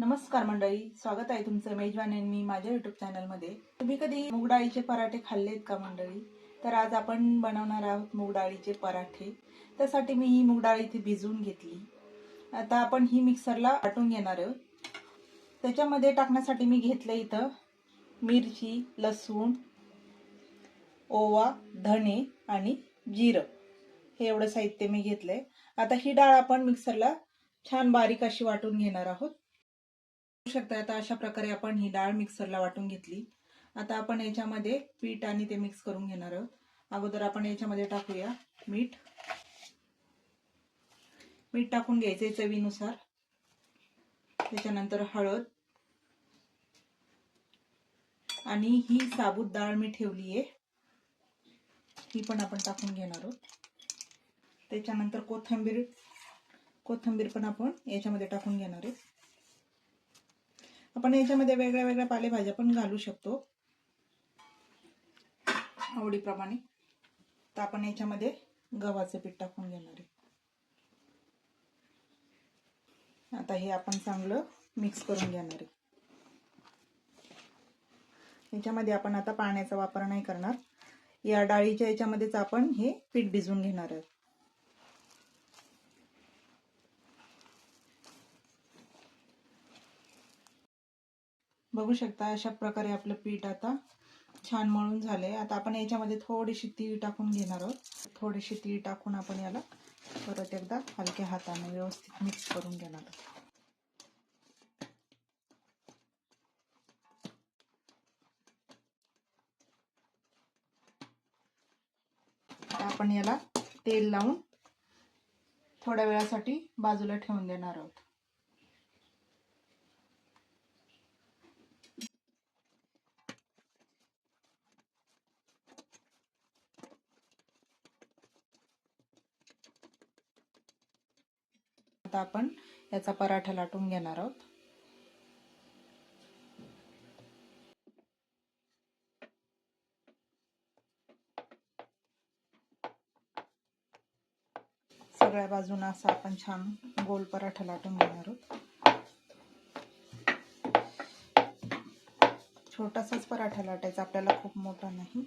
नमस्कार मंडळी स्वागत आहे तुमचं मेजवान आणि मी माझ्या युट्यूब चॅनलमध्ये तुम्ही कधी मूग डाळीचे पराठे खाल्लेत का मंडळी? तर आज आपण बनवणार आहोत मूग डाळीचे पराठे. त्यासाठी मी ही मूग इथे भिजवून घेतली. आता आपण ही मिक्सरला वाटून घेणार आहोत. त्याच्यामध्ये टाकण्यासाठी मी घेतलं इथं मिरची लसूण ओवा धणे आणि जिरं. हे एवढं साहित्य मी घेतलंय. आता ही डाळ आपण मिक्सरला छान बारीक अशी वाटून घेणार आहोत. शकता आता अशा प्रकारे आपण ही डाळ मिक्सरला वाटून घेतली. आता आपण याच्यामध्ये पीठ आणि ते मिक्स करून घेणार आहोत. अगोदर आपण याच्यामध्ये टाकूया मीठ. मीठ टाकून घ्यायचे चवीनुसार. त्याच्यानंतर हळद. आणि ही साबूत डाळ मी ठेवली आहे. ही पण आपण टाकून घेणार आहोत. त्याच्यानंतर कोथिंबीर कोथिंबीर पण आपण याच्यामध्ये टाकून घेणार आहे आपण याच्यामध्ये वेगळ्या वेगळ्या पालेभाज्या पण घालू शकतो. आवडीप्रमाणे. तर आपण याच्यामध्ये गव्हाचं पीठ टाकून घेणार आहे. आता हे आपण चांगलं मिक्स करून घेणार आहे. याच्यामध्ये आपण आता पाण्याचा वापर नाही करणार. या डाळीच्या याच्यामध्येच आपण हे पीठ भिजवून घेणार आहोत. बघू शकता अशा प्रकारे आपलं पीठ आता छान मळून झालंय. आता आपण याच्यामध्ये थोडीशी तीळ टाकून घेणार आहोत. थोडीशी तीळ टाकून आपण याला परत एकदा हलक्या हाताने व्यवस्थित मिक्स करून घेणार आहोत. आपण याला तेल लावून थोड्या वेळासाठी बाजूला ठेवून देणार आहोत. आता आपण याचा पराठा लाटून घेणार आहोत. सगळ्या बाजून असा आपण छान गोल पराठा लाटून घेणार आहोत. छोटासाच पराठा लाटायचा आपल्याला खूप मोठा नाही.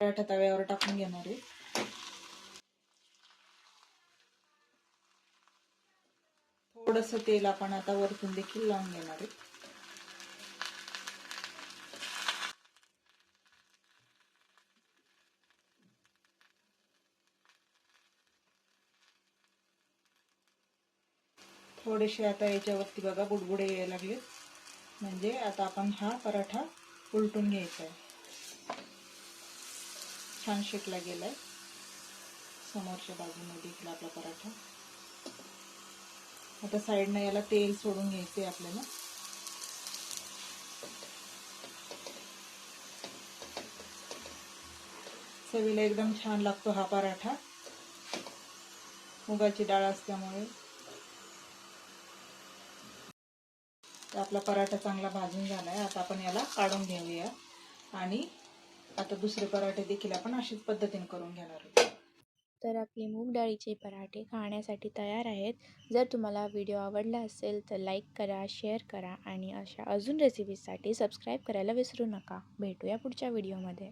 पराठा तव्यावर टाकून घेणार आहे. थोडस तेल आपण आता वरतून देखील लावून घेणार आहे. थोडेसे आता याच्यावरती बघा बुडबुडे यायला लागले. म्हणजे आता आपण हा पराठा उलटून घ्यायचा आहे. छान शेकला गेलाय. समोरच्या बाजूने इकडला आपला पराठा. आता साईडनं याला तेल सोडून घ्यायचे आपल्याला. चवीला एकदम छान लागतो हा पराठा. मुगाची डाळ असल्यामुळे. आपला पराठा चांगला भाजून झालाय. आता आपण याला काढून घेऊया. आणि आता दुसरे पराठे देखील आपण अशीच पद्धतीने करून घेणार आहोत. तर आपले मूग डाळीचे पराठे खाण्यासाठी तयार आहेत. जर तुम्हाला व्हिडिओ आवडला असेल तर लाईक करा शेअर करा आणि अशा अजून रेसिपीजसाठी सबस्क्राईब करायला विसरू नका. भेटूया पुढच्या व्हिडिओमध्ये.